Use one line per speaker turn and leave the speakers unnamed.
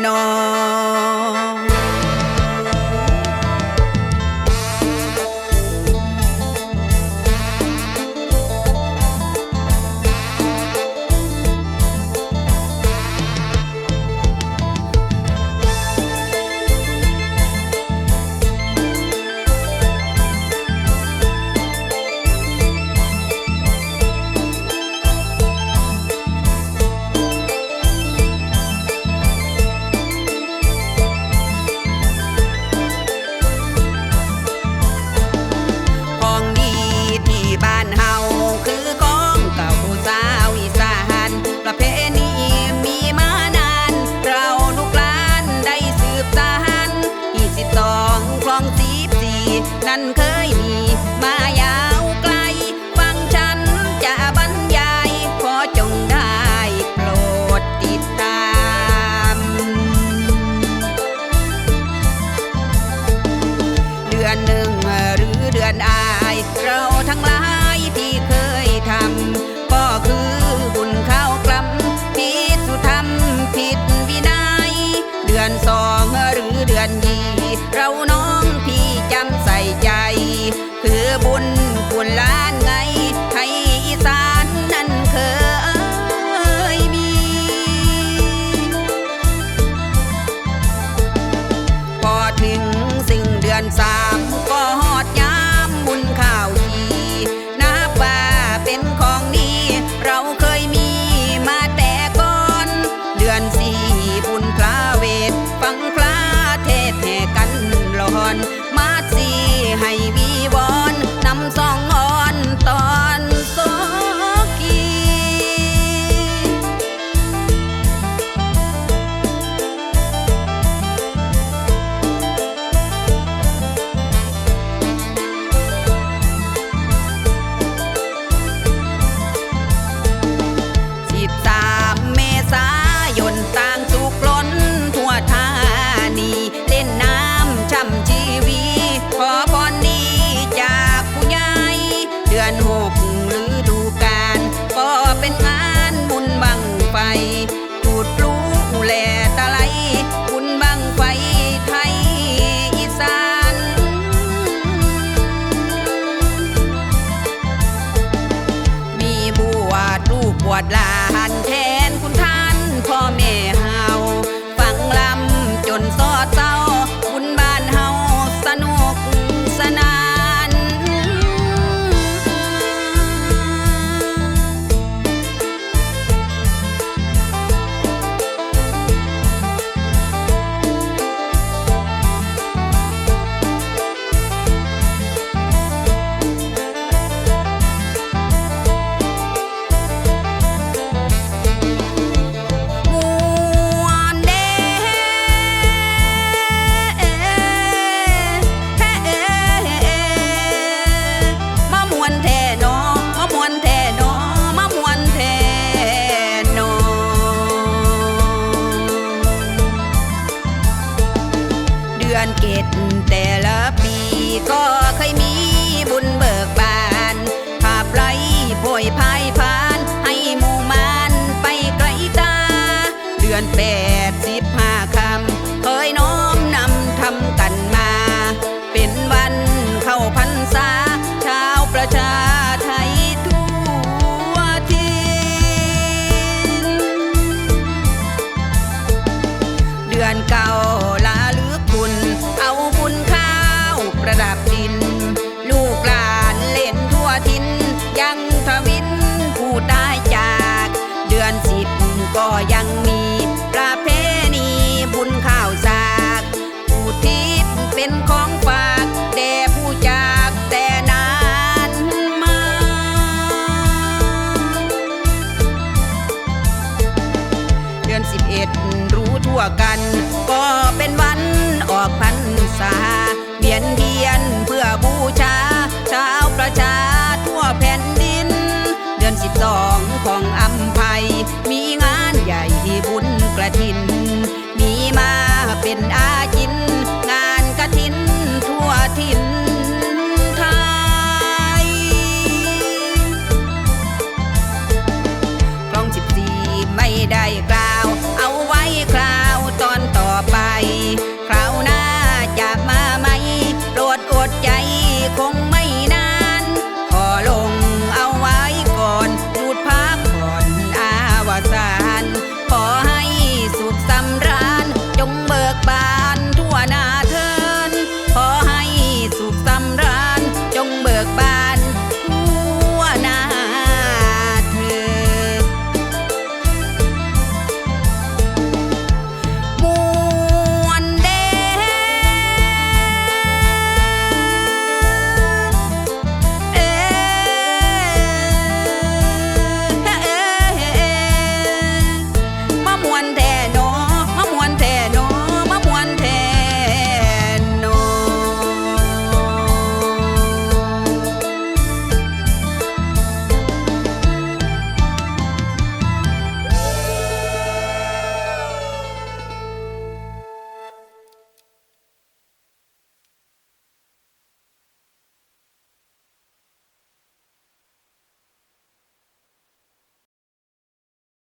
no. นั้นเคยมีมายาวไกล ฟังฉันจะบรรยายขอจงได้โปรดติดตาม เดือนหนึ่งหรือเดือนอาย เราทั้งหลายที่เคยทำก็คือบุญข้าวกลัมผิดสุธรรมผิดวินัย เดือนสองหรือเดือนยี่เรา วดลานแทนคุณท่านพ่อแม่ อนเกตแต่ละปีก็เคยมีบุญเบิกบานภาพไรป่วยพายพาน ให้หมู่มานไปไกลตา เดือนแปด ยังทวินผู้ได้จาก เดือนสิบก็ยังมีประเพณีบุญข้าวสากผู้ทิพเป็นของ สองของอำไพมีงานใหญ่บุญกระถิน มีมาเป็นอาจิน งานกระถินทั่วถิ่นไทยคลองสิบสี่ไม่ได้กล